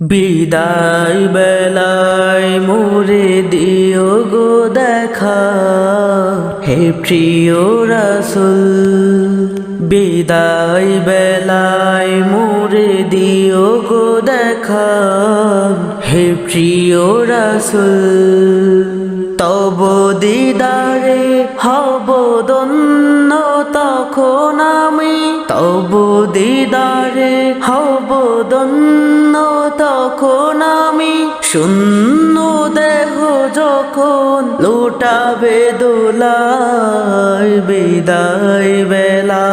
বিদায় বেলায় মোরে দিও গো দেখা। হে প্রিয় রাসুল, বিদায় বেলায় মোরে দিও গো দেখা। হে প্রিয় রাসুল, তব দিদারে হব দন্য তখন আমি। তব দিদারে হব দন্য তখন আমি শূন্য দেহ যখন লুটাবে দোলায়, বিদায় বেলা,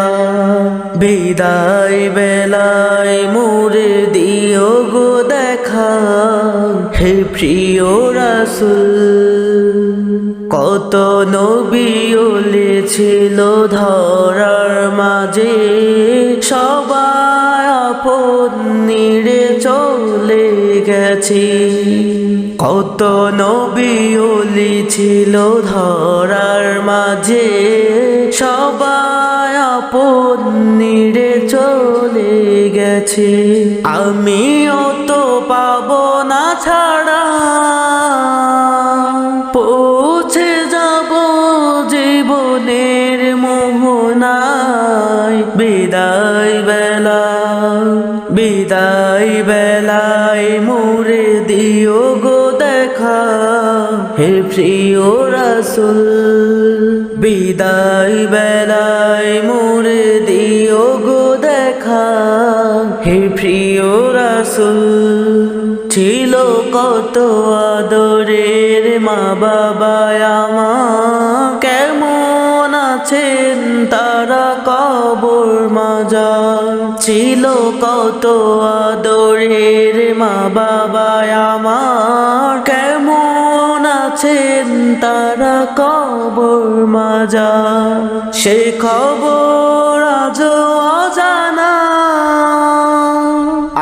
বিদায় বেলায় মোরে দিও গো দেখা। হে প্রিয় রাসুল, কত নবী ছিল ধরার মাঝে, সবাই আপন চলে গেছে কত নবী ছিল ধরার মাঝে। সবাই আপন নিড়ে চলে গেছে। আমিও তো পাব না ছাড়া। পৌঁছে যাব জীবনের মোহনায়। বিদায় বেলা, বিদায় বেলায় মোরে দিও গো দেখা, হে প্রিয় রাসুল। বিদায় বেলায় মোরে দিও গো দেখা, হে প্রিয় রাসুল। ছিল কত আদরের মা বাবা আমার। কেমন আছেন তারা কবর মাজার। ছিল কত আদরের মা বাবা আমার কেমন আছেন? তারা কবর মাজা সে খবর আজ অজানা।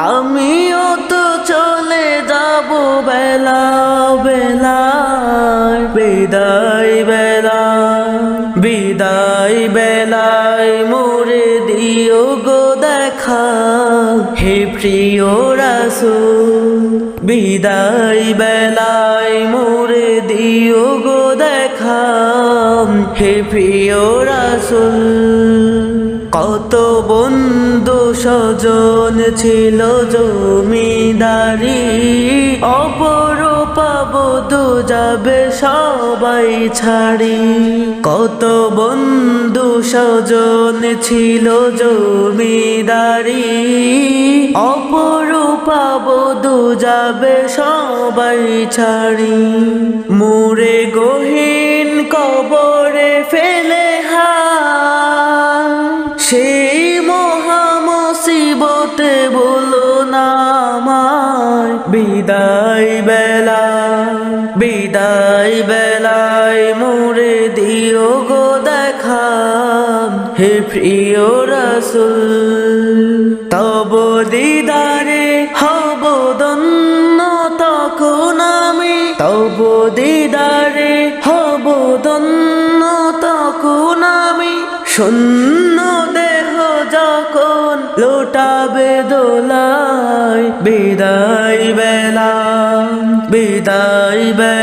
আমিও তো চলে যাব বেলা বেলা বিদায় বেলা, বিদায় বেলায় প্রিয় রাসু বিদায় বেলায় মোরে দিও গো দেখা হে প্রিয় রাসুল, কত বন্ধু স্বজন ছিল জমিদারি, অপর যাবে সবাই ছাড়ি। কত বন্ধু স্বজন ছিল জমিদারি। অপর পাবধু যাবে সবাই ছাড়ি। মুরে গহীন কবরে ফেলে হা সেই মহামসিবতে বলো না আমায়, বিদায়। মোরে দিও গো দেখা হে প্রিয় রাসুল। তব দিদারে হব দন্য তখন আমি। তব দিদারে হব দন্য তখন আমি। শূন্য দেহ যখন লোটাবে দোলায়, বিদায় বেলা, বিদায় বেলায়